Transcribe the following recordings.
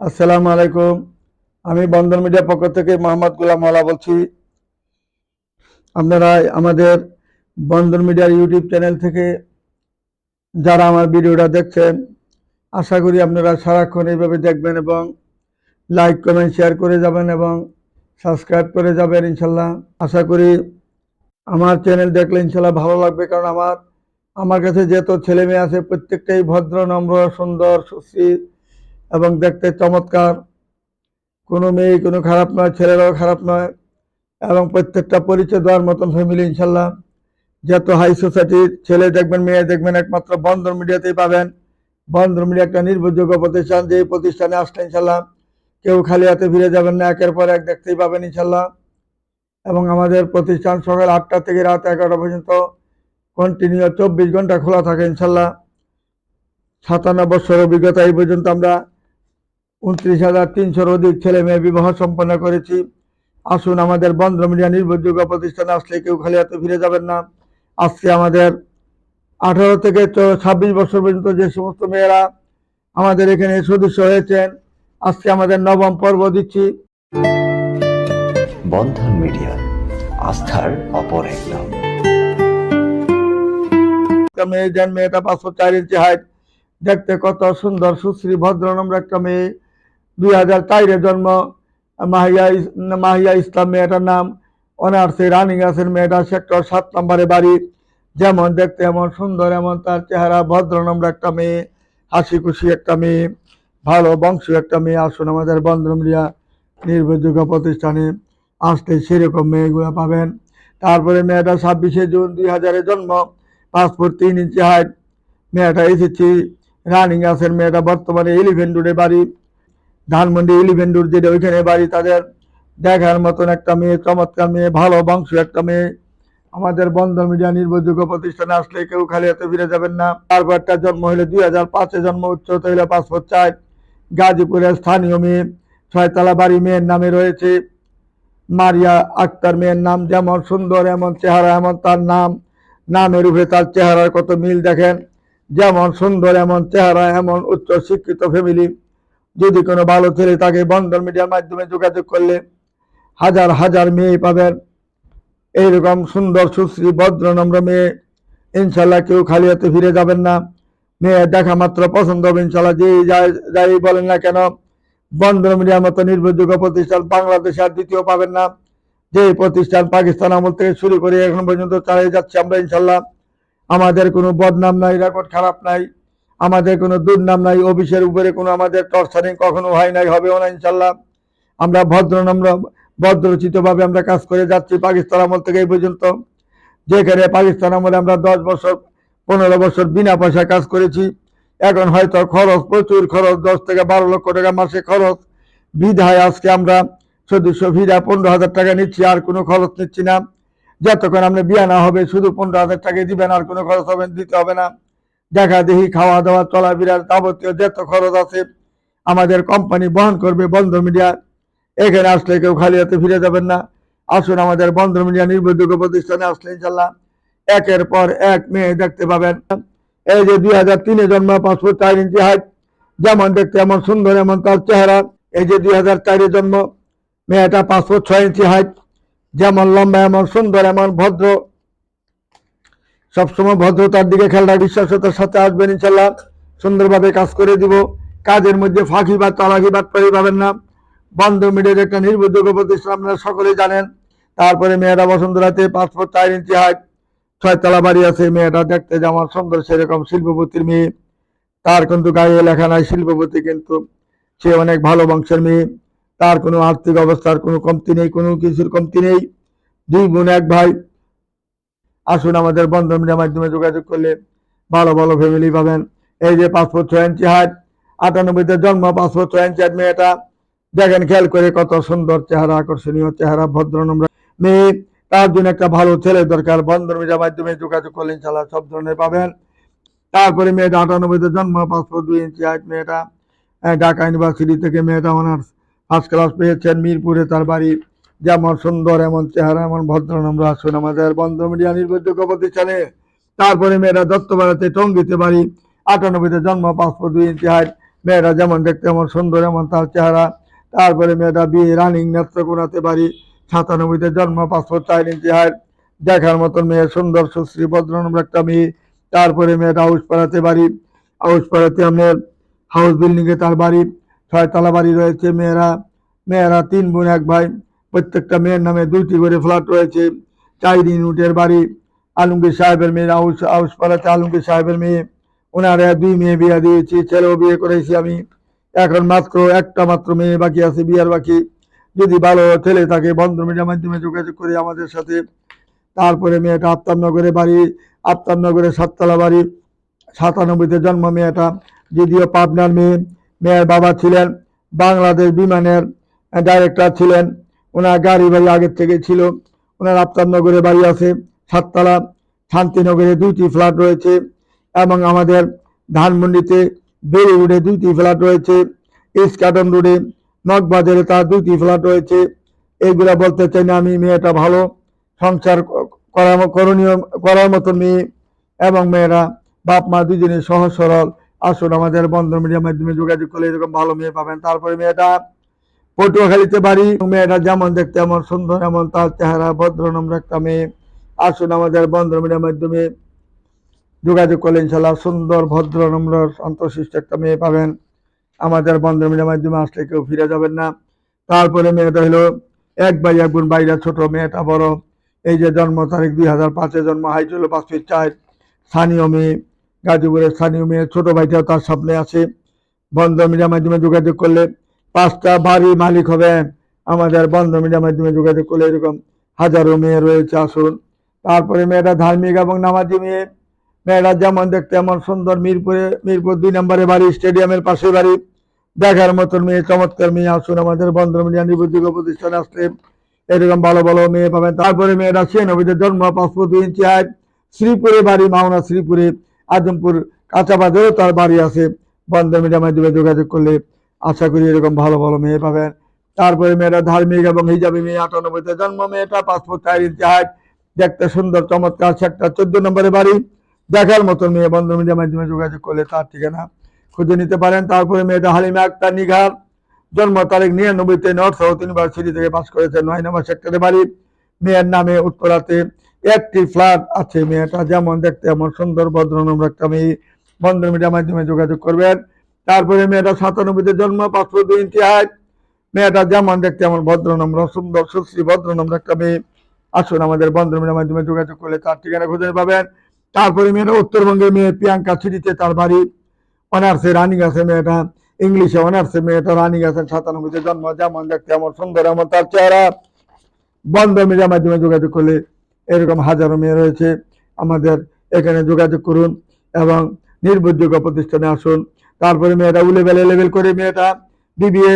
আসসালামু আলাইকুম। আমি বন্ধন মিডিয়া পক্ষ থেকে মোহাম্মদ গুলাম মাওলা বলছি। আপনারা আমাদের বন্ধন মিডিয়ার ইউটিউব চ্যানেল থেকে যারা আমার ভিডিওটা দেখছেন, আশা করি আপনারা সারাক্ষণ এইভাবে দেখবেন এবং লাইক, কমেন্ট, শেয়ার করে যাবেন এবং সাবস্ক্রাইব করে যাবেন ইনশাল্লাহ। আশা করি আমার চ্যানেল দেখলে ইনশাল্লাহ ভালো লাগবে কারণ আমার আমার কাছে যত ছেলে মেয়ে আছে, প্রত্যেকটাই ভদ্র, নম্র, সুন্দর সুশ্রী এবং দেখতে চমৎকার। কোনো মেয়ে, কোনো খারাপ নয়, ছেলেরাও খারাপ নয়। এবং প্রত্যেকটা পরিচয় দেওয়ার মতন ফ্যামিলি ইনশাল্লাহ। যত হাই সোসাইটির ছেলে দেখবেন, মেয়ে দেখবেন একমাত্র বন্ধন মিডিয়াতেই পাবেন। বন্ধন মিডিয়া একটা নির্ভরযোগ্য প্রতিষ্ঠান যে প্রতিষ্ঠানে আসলে ইনশাল্লাহ কেউ খালি হাতে ফিরে যাবেন না, একের পর এক দেখতেই পাবেন ইনশাল্লাহ। এবং আমাদের প্রতিষ্ঠান সকাল আটটা থেকে রাত এগারোটা পর্যন্ত কন্টিনিউ চব্বিশ ঘণ্টা খোলা থাকে ইনশাল্লাহ। সাতান্ন বছর অভিজ্ঞতা এই পর্যন্ত আমরা উনত্রিশ হাজার তিনশোর অধিক ছেলে মেয়ে বিবাহ সম্পন্ন করেছি। আসুন আমাদের বন্ধ মিডিয়া নির্ভরযোগ্য প্রতিষ্ঠানে আসলে কেউ খালি হাতে ফিরে যাবেন না। আজকে আমাদের আঠারো থেকে ছাব্বিশ বছর পর্যন্ত যে সমস্ত মেয়েরা আমাদের এখানে সদস্য হয়েছেন আজকে আমাদের নবম পর্ব দিচ্ছি। বন্ধন মিডিয়া আস্থার অপর এক নাম মেয়ে যেন মেয়েটা পাঁচশো চার ইঞ্চি হাইট দেখতে কত সুন্দর সুশ্রী ভদ্র নম্র একটা মেয়ে। দুই হাজার চারে জন্ম, মাহিয়া মাহিয়া ইসলাম মেয়েটার নাম, অনার্সে রানিং আছেন মেয়েটা, সেক্টর সাত নম্বরে বাড়ি। যেমন দেখতে এমন সুন্দর, এমন তার চেহারা, ভদ্র, নম্র একটা মেয়ে হাসি খুশি একটা মেয়ে, ভালো বংশীয় একটা মেয়ে, আসুন আমাদের বন্ধমিয়া নির্ভরযোগ্য প্রতিষ্ঠানে আসলে সেরকম মেয়েগুলো পাবেন। তারপরে মেয়েটা ছাব্বিশে জুন দুই হাজারে জন্ম, পাসপোর্ট তিন ইঞ্চি হাইট, মেয়েটা এসেছি রানিং আছেন মেয়েটা বর্তমানে এলিভেন রোডে বাড়ি। ধানমন্ডি এলিভেন রোড যেটা ওইখানে বাড়ি, তাদের দেখার মতন একটা মেয়ে, চমৎকার মেয়ে, ভালো বংশ একটা মেয়ে। আমাদের বন্ধ মিডিয়া নির্ভরযোগ্য প্রতিষ্ঠানে আসলে কেউ খালি হাতে ফিরে যাবেন না। তারপর একটা জন্ম হলে দুই হাজার পাঁচে, জন্ম উচ্চতা হইলে পাসপোর্ট চার গাজীপুরের স্থানীয় মেয়ে, ছয়তলা বাড়ি মেয়ের নামে রয়েছে। মারিয়া আক্তার মেয়ের নাম যেমন সুন্দর, এমন চেহারা, এমন তার নাম। নামের উপরে তার চেহারার কত মিল দেখেন। যেমন সুন্দর, এমন চেহারা, এমন উচ্চ শিক্ষিত ফ্যামিলি যদি কোনো ভালো ছেলে তাকে বন্ধন মিডিয়ার মাধ্যমে যোগাযোগ করলে হাজার হাজার মেয়ে পাবেন। এইরকম সুন্দর, সুশ্রী, ভদ্র, নম্র মেয়ে ইনশাল্লাহ কেউ খালি হাতে ফিরে যাবেন না। মেয়ে দেখা মাত্র পছন্দ হবে ইনশাল্লাহ। যেই যাই যাই বলেন না কেন, বন্ধন মিডিয়ার মতো নির্ভরযোগ্য প্রতিষ্ঠান বাংলাদেশে আর দ্বিতীয় পাবেন না। যে প্রতিষ্ঠান পাকিস্তান আমল থেকে শুরু করে এখন পর্যন্ত চালিয়ে যাচ্ছে আমরা ইনশাল্লাহ। আমাদের কোনো বদনাম নাই, রেকর্ড খারাপ নাই। আমাদের কোনো দুর্নাম নাই, অফিসের উপরে কোনো আমাদের টর্চারিং কখনো হয় নাই, হবেও না, ইনশাল্লাহ। আমরা ভদ্র নম্র, ভদ্রচিতভাবে আমরা কাজ করে যাচ্ছি পাকিস্তান আমল থেকে এই পর্যন্ত। যেখানে পাকিস্তান আমলে আমরা দশ বছর, পনেরো বছর বিনা পয়সায় কাজ করেছি। এখন হয়তো খরচ, প্রচুর খরচ, দশ থেকে বারো লক্ষ টাকা মাসে খরচ। বিধায় আজকে আমরা সদস্য ফিরা পনেরো হাজার টাকা নিচ্ছি, আর কোনো খরচ নিচ্ছি না। যতক্ষণ আপনি বিয়া না হবে, শুধু পনেরো হাজার টাকা দিবেন, আর কোনো খরচ হবে, দিতে হবে না। দেখা দেখি খাওয়া দাওয়া চলাফেরার যাবতীয় যত খরচ আছে আমাদের কোম্পানি বহন করবে বন্ধ মিডিয়া এখানে আসলে কেউ খালি হাতে ফিরে যাবেন না। আসুন আমাদের বন্ধ মিডিয়া নির্ভরযোগ্য প্রতিষ্ঠানে আসলে ইনশাল্লাহ একের পর এক মেয়ে দেখতে পাবেন। এই যে দুই হাজার তিনে জন্ম পাসপোর্ট চার ইঞ্চি হাইট যেমন দেখতে এমন সুন্দর, এমন তার চেহারা। এই যে দুই হাজার চারে জন্ম, মেয়েটা পাসপোর্ট ছয় ইঞ্চি হাইট যেমন লম্বা, এমন সুন্দর, এমন ভদ্র। সবসময় ভদ্রতার দিকে খেলা বিশ্বাসতার সাথে আসবেন ইনশাল্লাহ সুন্দরভাবে কাজ করে দিব। কাজের মধ্যে ফাঁকি বা চালাকি বাদ পারি পাবেন না। বন্ধ মিডিয়ার একটা নির্ভরযোগ্য প্রতিষ্ঠান আপনারা সকলেই জানেন। তারপরে মেয়েরা বসন্তরাতে পাসপোর্ট চার ইঞ্চি হাইট, ছয়তলা বাড়ি আছে। মেয়েটা দেখতে যেমন সুন্দর সেরকম শিল্পপতির মেয়ে। তার কিন্তু গায়ে লেখা নাই শিল্পপতি, কিন্তু সে অনেক ভালো বংশের মেয়ে। তার কোনো আর্থিক অবস্থার কোনো কমতি নেই, কোনো কিছুর কমতি নেই। দুই বোন, এক ভাই। আসুন আমাদের বন্ধন মিডিয়ার মাধ্যমে যোগাযোগ করলে ভালো ভালো ফ্যামিলি পাবেন। এই যে পাসপোর্ট ছয় ইঞ্চি হাইট, আটানব্বইতে জন্ম, পাসপোর্ট ছয় ইঞ্চি হাট মেয়েটা। দেখেন, খেয়াল করে কত সুন্দর চেহারা, আকর্ষণীয় চেহারা, ভদ্র নম্র মেয়ে। তার জন্য একটা ভালো ছেলে দরকার। বন্ধন মিডিয়ার মাধ্যমে যোগাযোগ করলে ইনশাল্লাহ সব ধরনের পাবেন। তারপরে মেয়েটা আটানব্বইতে জন্ম, পাসপোর্ট দুই ইঞ্চি হাইট মেয়েটা। ঢাকা ইউনিভার্সিটি থেকে মেয়েটা অনার্স ফার্স্ট ক্লাস পেয়েছেন। মিরপুরে তার বাড়ি। যেমন সুন্দর, এমন চেহারা, এমন ভদ্র, নম্র আসুন আমাদের বন্ধ মিডিয়া নির্ভরযোগ্য প্রতিষ্ঠানে তারপরে মেয়েরা দত্তপাড়াতে টঙ্গিতে বাড়ি, আটানব্বইতে জন্ম পাসপোর্ট দুই ইঞ্চি হাইট মেয়েরা যেমন দেখতে এমন সুন্দর, এমন তার চেহারা। তারপরে মেয়েটা বিয়ে রানিং নেত্রকোনাতে বাড়ি, সাতানব্বইতে জন্ম পাসপোর্ট চার ইঞ্চি হাইট দেখার মতন মেয়ে সুন্দর, সুশ্রী ভদ্রনম্র একটা মেয়ে। তারপরে মেয়েটা হাউস পাড়াতে বাড়ি। হাউস পাড়াতে আপনার হাউস বিল্ডিংয়ে তার বাড়ি। ছয়তলা বাড়ি রয়েছে মেয়েরা। মেয়েরা তিন বোন, এক ভাই। প্রত্যেকটা মেয়ের নামে দুইটি করে ফ্ল্যাট রয়েছে। চার ইউনিটের বাড়ি, আলমগীর সাহেবের মেয়ে হাউস পাড়াতে আলমগীর সাহেবের মেয়ে। ওনারা দুই মেয়ে বিয়ে দিয়েছি, ছেলেও বিয়ে করেছি আমি। এখন মাত্র একটা মাত্র মেয়ে বাকি আছে, বিয়ার বাকি। যদি ভালো ছেলে থাকে বন্ধু মিডিয়ার মাধ্যমে যোগাযোগ করে আমাদের সাথে। তারপরে মেয়েটা আফতাবনগরে বাড়ি, আফতাবনগরে সাততলা বাড়ি। সাতানব্বইতে জন্ম মেয়েটা, যদিও পাবনার মেয়ে। মেয়ের বাবা ছিলেন বাংলাদেশ বিমানের ডাইরেক্টর ছিলেন। ওনার গাড়ি বাড়ি আগের থেকে ছিল। ওনার আফতাবনগরে বাড়ি আছে, সাততলা শান্তিনগরে দুইটি ফ্ল্যাট রয়েছে এবং আমাদের ধানমন্ডিতে বেরি রোডে দুইটি ফ্ল্যাট রয়েছে ইস্কাটন রোডে নকবাজারে তার দুইটি ফ্ল্যাট রয়েছে। এইগুলা বলতে চাই না, আমি মেয়েটা ভালো, সংসার করার করণীয়, করার মতো মেয়ে এবং মেয়েরা, বাপ মা দুজনে সহজ সরল। আসুন আমাদের বন্ধন মিডিয়ার মাধ্যমে যোগাযোগ করলে এরকম ভালো মেয়ে পাবেন। তারপরে মেয়েটা পটুয়াখালীতে বাড়ি। মেয়েটা যেমন দেখতে এমন সুন্দর এমন তার চেহারা ভদ্র নম্র একটা মেয়ে। আসুন আমাদের বন্ধন মিডিয়ার মাধ্যমে যোগাযোগ করলে ইনশাল্লাহ সুন্দর ভদ্র নম্র সন্তোষিষ্ট একটা মেয়ে পাবেন। আমাদের বন্ধন মিডিয়ার মাধ্যমে আসলে কেউ ফিরে যাবেন না। তারপরে মেয়েটা হলো এক ভাই, এক বোন, বাইরা, ছোট মেয়েটা বড়। এই যে জন্ম তারিখ দুই হাজার পাঁচে জন্ম হাইট হলো চার। স্থানীয় মেয়ে, গাজীপুরের স্থানীয় মেয়ে, ছোট ভাইটাও তার সামনে আছে। বন্ধ মিডিয়ার মাধ্যমে যোগাযোগ করলে পাঁচটা বাড়ি মালিক হবেন। আমাদের বন্ধ মিডিয়ার মাধ্যমে যোগাযোগ করলে এরকম হাজারো মেয়ে রয়েছে আসুন। তারপরে মেয়েটা ধার্মিক এবং নামাজি মেয়ে। মেয়েরা যেমন দেখতে এমন সুন্দর মিরপুরে, মিরপুর দুই নম্বরে বাড়ি, স্টেডিয়ামের পাশে বাড়ি। দেখার মতন মেয়ে, চমৎকার মেয়ে আসুন। আমাদের বন্ধ মিডিয়া নিবন্ধিত প্রতিষ্ঠানে আসলে এরকম ভালো ভালো মেয়ে পাবেন। তারপরে মেয়েরা ছিয়ানব্বইতে জন্ম পাসপোর্ট দুই ইঞ্চি হাইট। শ্রীপুরে বাড়ি, মাওনা শ্রীপুরে। আজমপুর কাঁচাবাজারেও তার বাড়ি আছে। বন্ধ মিডিয়া মাধ্যমে যোগাযোগ করলে আশা করি এরকম ভালো ভালো মেয়ে পাবেন। তারপরে মেয়েরা ধার্মিক এবং হিজাবি মেয়ে, আটানব্বইতে জন্ম মেয়েটা পাসপোর্ট চার ইঞ্চি হাইট দেখতে সুন্দর, চমৎকার সেক্টর চোদ্দ নম্বরে বাড়ি। দেখার মতন মেয়ে, বন্ধ মিডিয়ার মাধ্যমে যোগাযোগ করলে তার ঠিকানা খুঁজে নিতে পারেন। তারপরে মেয়েটা হালিমা আক্তার নিঘার জন্ম তারিখ নিরানব্বইতে নর্থ সাউথ ইউনিভার্সিটি থেকে পাশ করেছে, নয় নম্বর সেক্টরে বাড়ি। মেয়ের নামে উত্তরাতে একটি ফ্ল্যাট আছে মেয়েটা, যেমন দেখতে এমন সুন্দর, ভদ্রনম্র একটা মেয়ে। বন্ধ মিডিয়ার মাধ্যমে যোগাযোগ করবেন। তারপরে মেয়েটা সাতানব্বইতে জন্ম পাঁচশো দুই ইঞ্চি হাইট মেয়েটা যেমন দেখতে এমন ভদ্রনম্র সুন্দর, সুশ্রী ভদ্রনম্র একটা মেয়ে। আসুন আমাদের বন্ধ মিডিয়ার মাধ্যমে যোগাযোগ করলে তার ঠিকানা খুঁজে পাবেন। তারপরে মেয়েটা উত্তরবঙ্গের মেয়ে প্রিয়াঙ্কা সিটিতে তার বাড়ি। অনার্সে রানিং আছে মেয়েটা। ইংলিশে অনার্সে মেয়েটা রানিং আছে, সাতানব্বইতে জন্ম। যেমন দেখতে এমন সুন্দর, এমন তার চেহারা। বন্ধ মিডিয়ার মাধ্যমে যোগাযোগ করলে এরকম হাজারো মেয়ে রয়েছে। আমাদের এখানে যোগাযোগ করুন এবং নির্ভরযোগ্য প্রতিষ্ঠানে আসুন। তারপরে মেয়েটা উলেবেল লেভেল করে মেয়েটা বিবিএ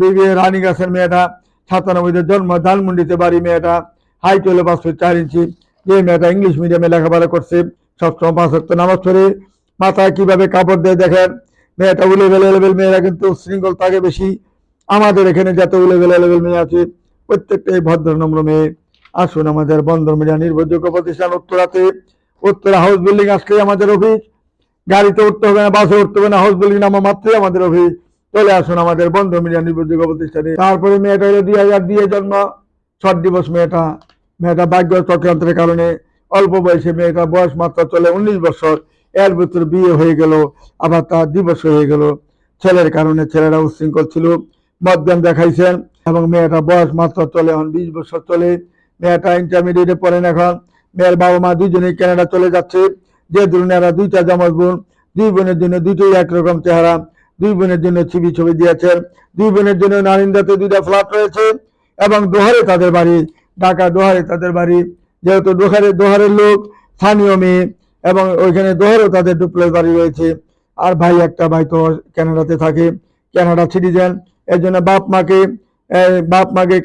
বিবিএ রানিং আছেন মেয়েটা। সাতানব্বইতে জন্ম, ধানমন্ডিতে বাড়ি মেয়েটা। হাইট হলো পাঁচশো চার ইঞ্চি। যে মেয়েটা ইংলিশ মিডিয়ামে লেখাপড়া করছে সবসময় পাঁচ হক্ত নামাজ পড়ে মাথায় কীভাবে কাপড় দিয়ে দেখেন? মেয়েটা উলেবেল লেভেল মেয়েরা কিন্তু শৃঙ্খল থাকে বেশি। আমাদের এখানে যত উলেবেল লেভেল মেয়ে আছে, প্রত্যেকটাই ভদ্র, নম্র মেয়ে। আসুন আমাদের বন্দর মিডিয়া নির্ভরযোগ্য প্রতিষ্ঠান উত্তরাতে। উত্তরা হাউস বিল্ডিং আসলেই আমাদের অফিস গাড়িতে উঠতে হবে না, বাসে উঠতে হবে না হাউস বিল্ডিং নামা মাত্রই আমাদের অফিস। চলে আসুন আমাদের বন্ধ মিডিয়া নির্ভরযোগ্য প্রতিষ্ঠানে। তারপরে মেয়েটা হলো দুই হাজার দিয়ে জন্ম ছট দিবস মেয়েটা। মেয়েটা ভাগ্য চক্রান্তের কারণে অল্প বয়সে মেয়েটা বয়স মাত্র চলে উনিশ বছর। এর ভিতর বিয়ে হয়ে গেল, আবার তার দিবস হয়ে গেল। ছেলের কারণে ছেলেরা উচ্ছৃঙ্খল ছিল মদ্যান দেখাইছেন এবং মেয়েটা বয়স মাত্র চলে এখন বিশ বছর চলে। মেয়েটা ইন্টারমিডিয়েটে পড়েন এখন। মেয়ের বাবা মা দুজনেই কানাডা চলে যাচ্ছে। যে ধরুন এরা দুইটা জামাত বোন দুই বোনের জন্য দুটোই একরকম চেহারা দুই বোনের জন্য ছবি ছবি দিয়েছেন দুই বোনের জন্য নারিন্দাতে দুইটা ফ্ল্যাট রয়েছে এবং দোহারে তাদের বাড়ি ঢাকা দোহারে তাদের বাড়ি যেহেতু দোহারে দোহারের লোক স্থানীয় মেয়ে এবং ওইখানে দোহারেও তাদের ডুপ্লেস বাড়ি রয়েছে। আর ভাই একটা ভাই তো কানাডাতে থাকে কানাডা সিটিজেন এর জন্য বাপ মাকে বাপ মাকে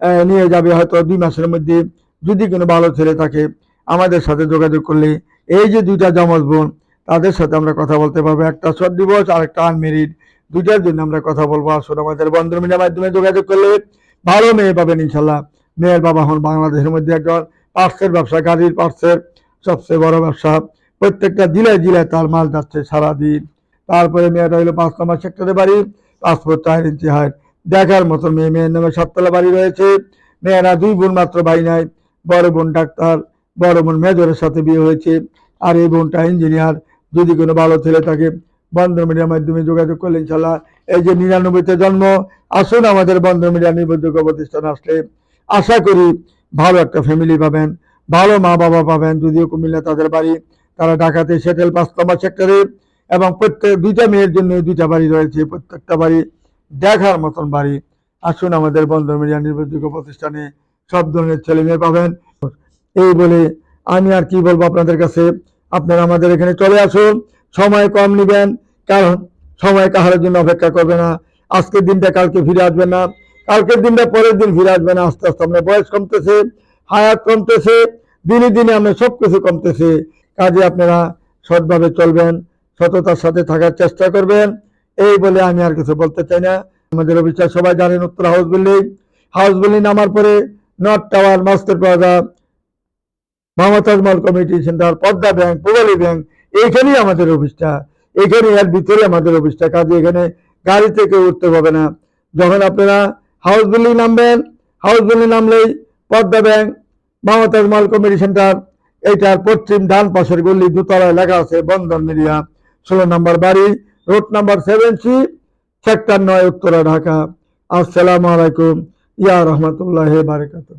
আহ, নিয়ে যাবে হয়তো দুই মাসের মধ্যে যদি কোনো ভালো ছেলে থাকে আমাদের সাথে যোগাযোগ করলে এই যে দুইটা জমজ বোন, তাদের সাথে আমরা কথা বলতে পারব। একটা শর্ট ডিভোর্স আর একটা আনমেরিড দুইটার জন্য আমরা কথা বলব। আসুন আমাদের বন্ধন মিডিয়ার মাধ্যমে যোগাযোগ করলে ভালো মেয়ে পাবেন ইনশাল্লাহ। মেয়ের বাবা হন বাংলাদেশের মধ্যে একজন পার্সের ব্যবসা, গাড়ির পার্সের সবচেয়ে বড় ব্যবসা। প্রত্যেকটা জেলায় জেলায় তার মাল যাচ্ছে সারাদিন। তারপরে মেয়েটা হলো পাঁচ নম্বর সেক্টরে বাড়ি, পাসপোর্ট চার ইঞ্চি হাইট দেখার মতো মেয়ে, মেয়ের নামে সাততলা বাড়ি রয়েছে। মেয়েরা দুই বোন মাত্র, ভাই নাই। বড় বোন ডাক্তার। বড় বোন মেজরের সাথে বিয়ে হয়েছে। আর এই বোনটা ইঞ্জিনিয়ার যদি কোনো ভালো ছেলে থাকে, বন্ধন মিডিয়ার মাধ্যমে যোগাযোগ করলে ইনশাল্লাহ এই যে নিরানব্বইতে জন্ম, আসুন আমাদের বন্ধন মিডিয়া নির্ভরযোগ্য প্রতিষ্ঠান আসলে। আশা করি ভালো একটা ফ্যামিলি পাবেন, ভালো মা বাবা পাবেন। যদিও কুমিল্লা তাদের বাড়ি, তারা ঢাকাতে সেটেল পাঁচ নম্বর সেক্টরে এবং প্রত্যেক, দুইটা মেয়ের জন্য দুইটা বাড়ি রয়েছে, প্রত্যেকটা বাড়ি দেখার মতন বাড়ি। আসুন আমাদের বন্ধন মিডিয়া নির্ভরযোগ্য প্রতিষ্ঠানে সব ধরনের ছেলে মেয়ে পাবেন। এই বলে আমি আর কি বলব আপনাদের কাছে? আপনারা আমাদের এখানে চলে আসুন। সময় কম নেবেন, কারণ সময় কাহারের জন্য অপেক্ষা করবে না। আজকের দিনটা কালকে ফিরে আসবে না। কালকের দিনটা পরের দিন ফিরে আসবে না। আস্তে আস্তে আপনার বয়স কমতেছে, হায়াত কমতেছে, দিনে দিনে আপনার সব কিছু কমতেছে। কাজে আপনারা সৎভাবে চলবেন, সততার সাথে থাকার চেষ্টা করবেন। এই বলে আমি আর কিছু বলতে চাই না। আমাদের অফিসার সবাই জানেন, উত্তর হাউস বিল্ডিং। হাউস বিল্ডিং নামার পরে north tower, master plaza Mumtaz mall committee centre Padma bank, Pubali bank, এইখানেই আমাদের অফিসটা। এখানে এর ভিতরে আমাদের অফিসটা, কাজে এখানে গাড়ি থেকে উঠতে হবে না। যখন আপনারা হাউস বিল্ডিং নামবেন, হাউস বিল্ডিং নামলেই Padma bank Mumtaz mall committee centre, এইটার পশ্চিম ডান পাশের গল্লি দুতলায় লেখা আছে বন্ধন মিডিয়া। ষোলো নম্বর বাড়ি, road number seven C, sector নয়, উত্তরা, ঢাকা। আসসালামু আলাইকুম। ইয়া রহমতুল্লাহ বারকাতুহ।